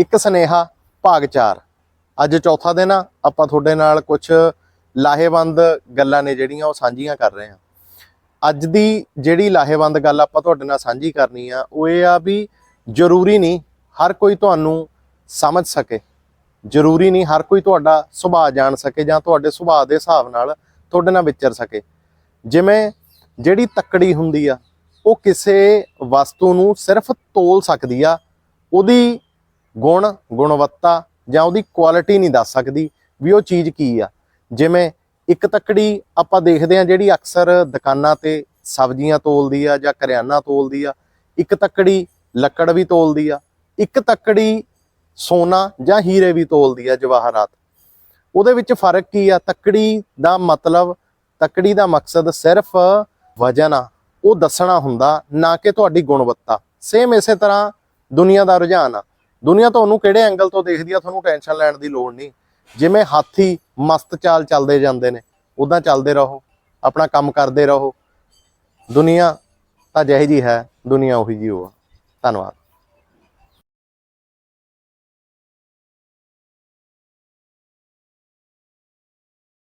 ਇੱਕ ਸਨੇਹਾ, ਭਾਗ 4 ਅੱਜ ਚੌਥਾ ਦਿਨ ਆ, ਆਪਾਂ ਤੁਹਾਡੇ ਨਾਲ ਕੁਝ ਲਾਹੇਵੰਦ ਗੱਲਾਂ ਨੇ ਜਿਹੜੀਆਂ ਉਹ ਸਾਂਝੀਆਂ ਕਰ ਰਹੇ ਹਾਂ। ਅੱਜ ਦੀ ਜਿਹੜੀ ਲਾਹੇਵੰਦ ਗੱਲ ਆਪਾਂ ਤੁਹਾਡੇ ਨਾਲ ਸਾਂਝੀ ਕਰਨੀ ਆ, ਉਹ ਇਹ ਆ ਵੀ ਜ਼ਰੂਰੀ ਨਹੀਂ ਹਰ ਕੋਈ ਤੁਹਾਨੂੰ ਸਮਝ ਸਕੇ। ਜ਼ਰੂਰੀ ਨਹੀਂ ਹਰ ਕੋਈ ਤੁਹਾਡਾ ਸੁਭਾਅ ਜਾਣ ਸਕੇ ਜਾਂ ਤੁਹਾਡੇ ਸੁਭਾਅ ਦੇ ਹਿਸਾਬ ਨਾਲ ਤੁਹਾਡੇ ਨਾਲ ਵਿਚਰ ਸਕੇ। ਜਿਵੇਂ ਜਿਹੜੀ ਤੱਕੜੀ ਹੁੰਦੀ ਆ, ਉਹ ਕਿਸੇ ਵਸਤੂ ਨੂੰ ਸਿਰਫ ਤੋਲ ਸਕਦੀ ਆ, ਉਹਦੀ ਗੁਣ, ਗੁਣਵੱਤਾ ਜਾਂ ਉਹਦੀ ਕੁਆਲਿਟੀ ਨਹੀਂ ਦੱਸ ਸਕਦੀ ਵੀ ਉਹ ਚੀਜ਼ ਕੀ ਆ। ਜਿਵੇਂ ਇੱਕ ਤੱਕੜੀ ਆਪਾਂ ਦੇਖਦੇ ਆ ਜਿਹੜੀ ਅਕਸਰ ਦੁਕਾਨਾਂ ਤੇ ਸਬਜ਼ੀਆਂ ਤੋਲਦੀ ਆ ਜਾਂ ਕਰਿਆਨਾ ਤੋਲਦੀ ਆ, ਇੱਕ ਤੱਕੜੀ ਲੱਕੜ ਵੀ ਤੋਲਦੀ ਆ, ਇੱਕ ਤੱਕੜੀ ਸੋਨਾ ਜਾਂ ਹੀਰੇ ਵੀ ਤੋਲਦੀ ਆ ਜਵਾਹਰਾਤ। ਉਹਦੇ ਵਿੱਚ ਫ਼ਰਕ ਕੀ ਆ? ਤੱਕੜੀ ਦਾ ਮਤਲਬ, ਤੱਕੜੀ ਦਾ ਮਕਸਦ ਸਿਰਫ ਵਜਨ ਆ, ਉਹ ਦੱਸਣਾ ਹੁੰਦਾ ਨਾ ਕਿ ਤੁਹਾਡੀ ਗੁਣਵੱਤਾ। ਸੇਮ ਇਸੇ ਤਰ੍ਹਾਂ ਦੁਨੀਆ ਦਾ ਰੁਝਾਨ ਆ। ਦੁਨੀਆ ਤੁਹਾਨੂੰ ਕਿਹੜੇ ਐਂਗਲ ਤੋਂ ਦੇਖਦੀ ਆ, ਤੁਹਾਨੂੰ ਟੈਨਸ਼ਨ ਲੈਣ ਦੀ ਲੋੜ ਨਹੀਂ। ਜਿਵੇਂ ਹਾਥੀ ਮਸਤ ਚਾਲ ਚੱਲਦੇ ਜਾਂਦੇ ਨੇ ਉਦਾਂ ਚੱਲਦੇ ਰਹੋ, ਆਪਣਾ ਕੰਮ ਕਰਦੇ ਰਹੋ। ਦੁਨੀਆ ਤਾਂ ਜਿਹੀ ਜੀ ਹੈ, ਦੁਨੀਆ ਉਹੀ ਜੀ ਉਹ ਆ। ਧੰਨਵਾਦ।